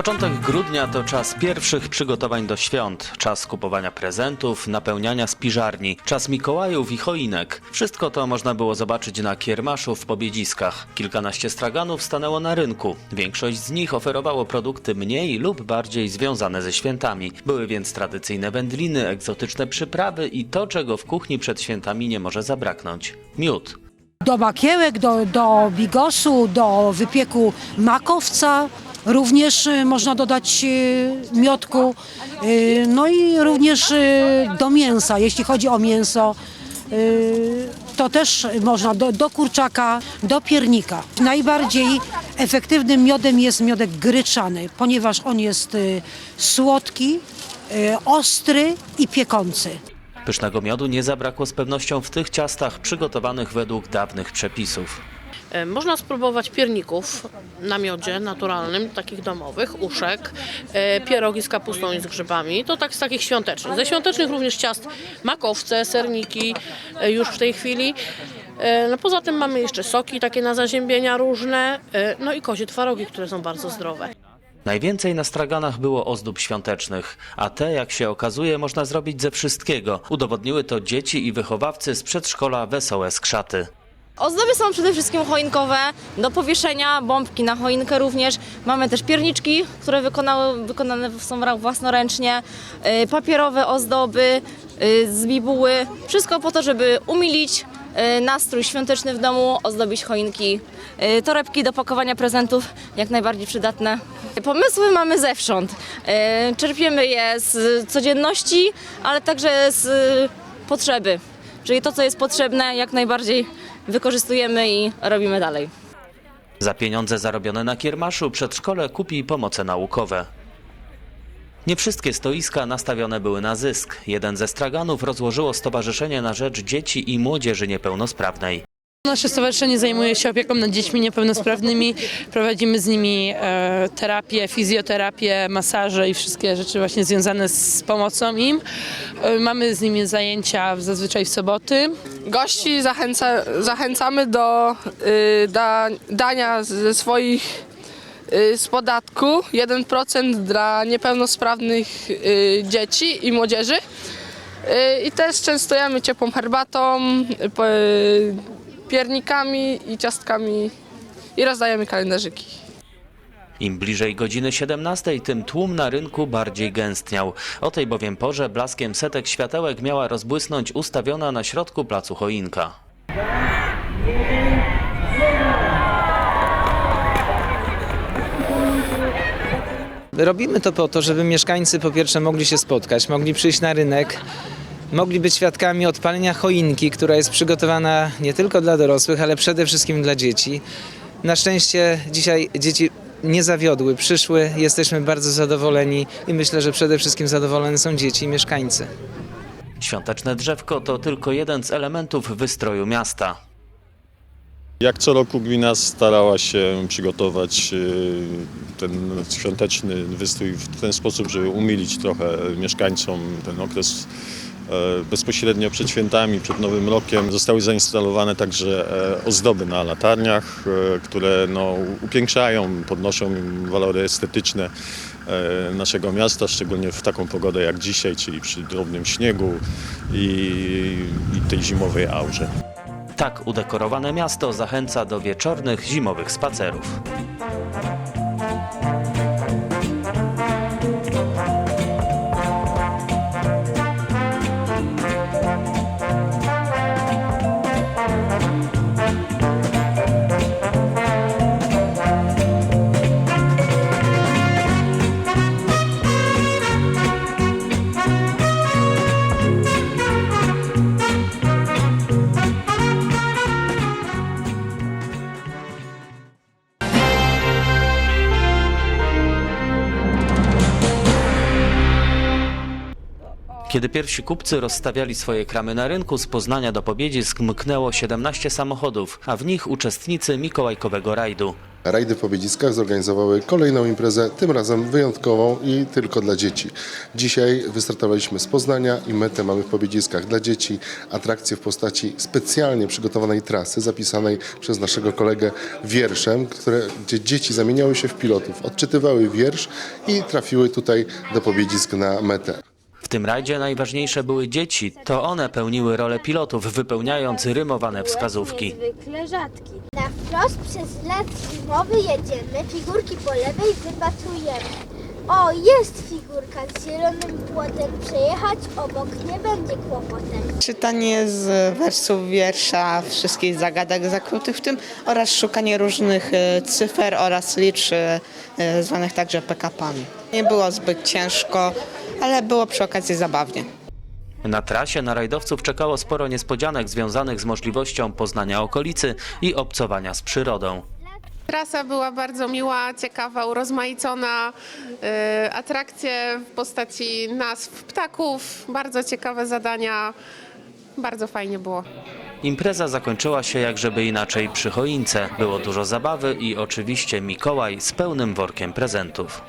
Początek grudnia to czas pierwszych przygotowań do świąt, czas kupowania prezentów, napełniania spiżarni, czas Mikołajów i choinek. Wszystko to można było zobaczyć na kiermaszu w Pobiedziskach. Kilkanaście straganów stanęło na rynku. Większość z nich oferowało produkty mniej lub bardziej związane ze świętami. Były więc tradycyjne wędliny, egzotyczne przyprawy i to, czego w kuchni przed świętami nie może zabraknąć. Miód. Do makiełek, do, do bigosu, do wypieku makowca. Również y, można dodać y, miodku. Y, No i również do mięsa, jeśli chodzi o mięso. To też można do, do kurczaka, do piernika. Najbardziej efektywnym miodem jest miodek gryczany, ponieważ on jest słodki, ostry i piekący. Pysznego miodu nie zabrakło z pewnością w tych ciastach przygotowanych według dawnych przepisów. E, Można spróbować pierników na miodzie naturalnym, takich domowych, uszek, e, pierogi z kapustą i z grzybami. To tak z takich świątecznych. Ze świątecznych również ciast makowce, serniki e, już w tej chwili. No poza tym mamy jeszcze soki takie na zaziębienia różne, no i kozie twarogi, które są bardzo zdrowe. Najwięcej na straganach było ozdób świątecznych, a te, jak się okazuje, można zrobić ze wszystkiego. Udowodniły to dzieci i wychowawcy z przedszkola Wesołe Skrzaty. Ozdoby są przede wszystkim choinkowe, do powieszenia, bombki na choinkę również. Mamy też pierniczki, które wykonały, wykonane są własnoręcznie, y, papierowe ozdoby y, z bibuły. Wszystko po to, żeby umilić y, nastrój świąteczny w domu, ozdobić choinki. Torebki do pakowania prezentów, jak najbardziej przydatne. Pomysły mamy zewsząd. Czerpiemy je z codzienności, ale także z potrzeby. Czyli to, co jest potrzebne, jak najbardziej wykorzystujemy i robimy dalej. Za pieniądze zarobione na kiermaszu przedszkole kupi pomoce naukowe. Nie wszystkie stoiska nastawione były na zysk. Jeden ze straganów rozłożyło Stowarzyszenie na Rzecz Dzieci i Młodzieży Niepełnosprawnej. Nasze stowarzyszenie zajmuje się opieką nad dziećmi niepełnosprawnymi. Prowadzimy z nimi e, terapię, fizjoterapię, masaże i wszystkie rzeczy właśnie związane z pomocą im. E, mamy z nimi zajęcia zazwyczaj w soboty. Gości zachęca, zachęcamy do y, da, dania ze swoich y, z podatku 1% dla niepełnosprawnych y, dzieci i młodzieży. Y, I też częstujemy ciepłą herbatą, piernikami i ciastkami i rozdajemy kalendarzyki. Im bliżej godziny 17, tym tłum na rynku bardziej gęstniał. O tej bowiem porze blaskiem setek światełek miała rozbłysnąć ustawiona na środku placu choinka. Robimy to po to, żeby mieszkańcy po pierwsze mogli się spotkać, mogli przyjść na rynek, mogli być świadkami odpalenia choinki, która jest przygotowana nie tylko dla dorosłych, ale przede wszystkim dla dzieci. Na szczęście dzisiaj dzieci nie zawiodły, przyszły, jesteśmy bardzo zadowoleni i myślę, że przede wszystkim zadowoleni są dzieci i mieszkańcy. Świąteczne drzewko to tylko jeden z elementów wystroju miasta. Jak co roku gmina starała się przygotować y, ten świąteczny wystrój w ten sposób, żeby umilić trochę mieszkańcom ten okres bezpośrednio przed świętami, przed Nowym Rokiem. Zostały zainstalowane także e, ozdoby na latarniach, e, które no, upiększają, podnoszą walory estetyczne e, naszego miasta, szczególnie w taką pogodę jak dzisiaj, czyli przy drobnym śniegu i, i tej zimowej aurze. Tak udekorowane miasto zachęca do wieczornych, zimowych spacerów. Kiedy pierwsi kupcy rozstawiali swoje kramy na rynku, z Poznania do Pobiedzisk mknęło 17 samochodów, a w nich uczestnicy mikołajkowego rajdu. Rajdy w Pobiedziskach zorganizowały kolejną imprezę, tym razem wyjątkową i tylko dla dzieci. Dzisiaj wystartowaliśmy z Poznania i metę mamy w Pobiedziskach dla dzieci. Atrakcje w postaci specjalnie przygotowanej trasy, zapisanej przez naszego kolegę wierszem, które, gdzie dzieci zamieniały się w pilotów, odczytywały wiersz i trafiły tutaj do Pobiedzisk na metę. Tym rajdzie najważniejsze były dzieci. To one pełniły rolę pilotów, wypełniając rymowane wskazówki. Niezwykle rzadki. Na wprost przez las zimowy jedziemy, figurki po lewej wypatrujemy. O, jest figurka z zielonym płotem, przejechać obok nie będzie kłopotem. Czytanie z wersów wiersza, wszystkich zagadek zakrutych w tym oraz szukanie różnych e, cyfer oraz liczb e, zwanych także PKP-ami. Nie było zbyt ciężko, ale było przy okazji zabawnie. Na trasie na rajdowców czekało sporo niespodzianek związanych z możliwością poznania okolicy i obcowania z przyrodą. Trasa była bardzo miła, ciekawa, urozmaicona. e, Atrakcje w postaci nazw ptaków, bardzo ciekawe zadania. Bardzo fajnie było. Impreza zakończyła się jak żeby inaczej przy choince. Było dużo zabawy i oczywiście Mikołaj z pełnym workiem prezentów.